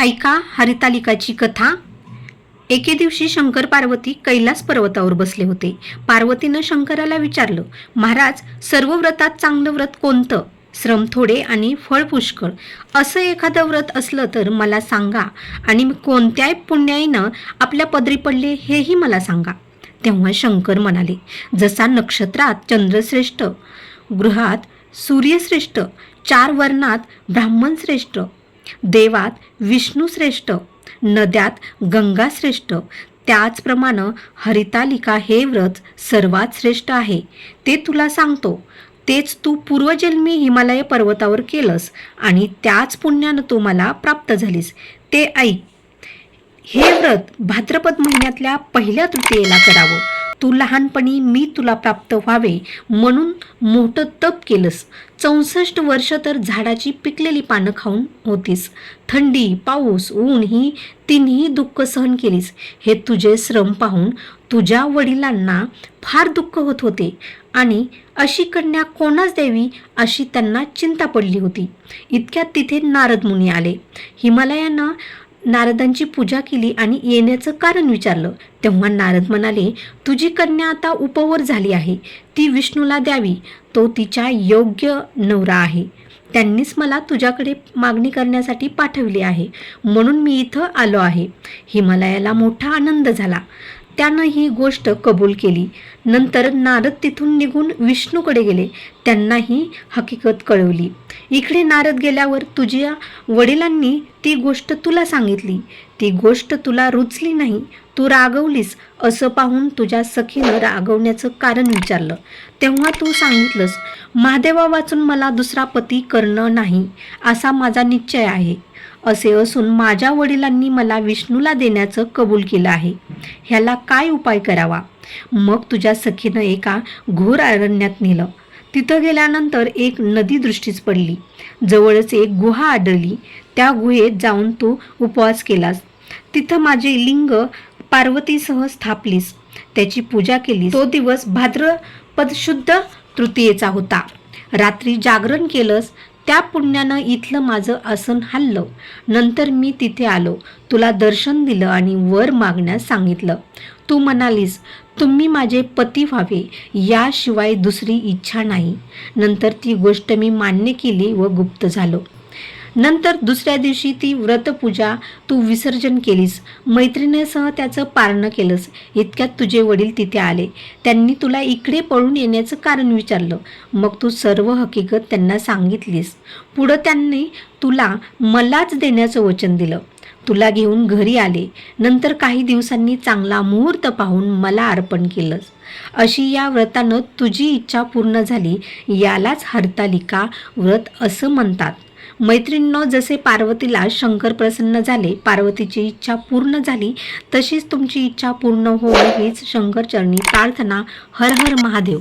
ऐका हरितालिकाची कथा. एके दिवशी शंकर पार्वती कैलास पर्वतावर बसले होते. पार्वतीनं शंकराला विचारलं महाराज सर्व व्रतात चांगलं व्रत कोणतं? श्रम थोडे आणि फळ पुष्कळ. असं एखादं व्रत असलं तर मला सांगा आणि मी कोणत्याही पुण्याईनं आपल्या पदरी पडले हेही मला सांगा. तेव्हा शंकर म्हणाले जसा नक्षत्रात चंद्रश्रेष्ठ गृहात सूर्यश्रेष्ठ चार वर्णात ब्राह्मण श्रेष्ठ देवात विष्णू श्रेष्ठ नद्यात गंगा श्रेष्ठ त्याचप्रमाणे हरितालिका हे व्रत सर्वात श्रेष्ठ आहे. ते तुला सांगतो तेच तू पूर्वजन्मी हिमालय पर्वतावर केलंस आणि त्याच पुण्यानं तू मला प्राप्त झालीस. ते ऐक. हे व्रत भाद्रपद महिन्यातल्या पहिल्या तृतीयेला करावं. तू लहानपणी मी तुला प्राप्त व्हावे म्हणून मोठं तप केलंस. चौसष्ट वर्ष तर झाडाची पिकलेली पानं खाऊन होतीस. थंडी पाऊस ऊन ही तिन्ही दुःख सहन केलीस. हे तुझे श्रम पाहून तुझ्या वडिलांना फार दुःख होत होते आणि अशी कन्या कोणाच द्यावी अशी त्यांना चिंता पडली होती. इतक्यात तिथे नारद मुनी आले. हिमालयानं नारदांची पूजा केली आणि येण्याचं कारण विचारलं. तेव्हा नारद म्हणाले तुझी कन्या आता उपवर झाली आहे. ती विष्णूला द्यावी. तो तिच्या योग्य नवरा आहे. त्यांनीच मला तुझ्याकडे मागणी करण्यासाठी पाठवली आहे. म्हणून मी इथं आलो आहे. हिमालयाला मोठा आनंद झाला. त्यानं ही गोष्ट कबूल केली. नंतर नारद तिथून निघून विष्णूकडे गेले. त्यांनाही हकीकत कळवली. इकडे नारद गेल्यावर तुझ्या वडिलांनी ती गोष्ट तुला सांगितली. ती गोष्ट तुला रुचली नाही. तू रागवलीस असं पाहून तुझ्या सखीनं रागवण्याचं कारण विचारलं. तेव्हा तू सांगितलंस महादेवा वाचून मला दुसरा पती करणं नाही असा माझा निश्चय आहे. असे असून माझ्या वडिलांनी मला विष्णूला देण्याचं कबूल केलं आहे. ह्याला काय उपाय करावा? मग तुझ्या सखीनं एका घोर अरण्यात नेलं. तिथं गेल्यानंतर एक नदी दृष्टीस पडली. जवळच एक गुहा आढळली. त्या गुहेत जाऊन तू उपवास केलास. तिथं माझे लिंग पार्वतीसह स्थापलीस. त्याची पूजा केली तो दिवस भाद्रपद शुद्ध तृतीयेचा होता. रात्री जागरण केलंस त्या पुण्यानं इथलं माझं आसन हल्लं नंतर मी तिथे आलो. तुला दर्शन दिलं आणि वर मागण्यास सांगितलं. तू म्हणालीस तुम्ही माझे पती व्हावे याशिवाय दुसरी इच्छा नाही. नंतर ती गोष्ट मी मान्य केली व गुप्त झालो. नंतर दुसऱ्या दिवशी ती व्रतपूजा तू विसर्जन केलीस. मैत्रिणीसह त्याचं पारणं केलंस. इतक्यात तुझे वडील तिथे आले. त्यांनी तुला इकडे पळून येण्याचं कारण विचारलं. मग तू सर्व हकीकत त्यांना सांगितलीस. पुढं त्यांनी तुला मलाच देण्याचं वचन दिलं. तुला घेऊन घरी आले. नंतर काही दिवसांनी चांगला मुहूर्त पाहून मला अर्पण केलंस. अशी या व्रतानं तुझी इच्छा पूर्ण झाली. यालाच हरतालिका व्रत असं म्हणतात. मैत्रिणींनो जसे पार्वतीला शंकर प्रसन्न झाले पार्वतीची इच्छा पूर्ण झाली तशीच तुमची इच्छा पूर्ण होईल हीच शंकरचरणी प्रार्थना हर हर महादेव.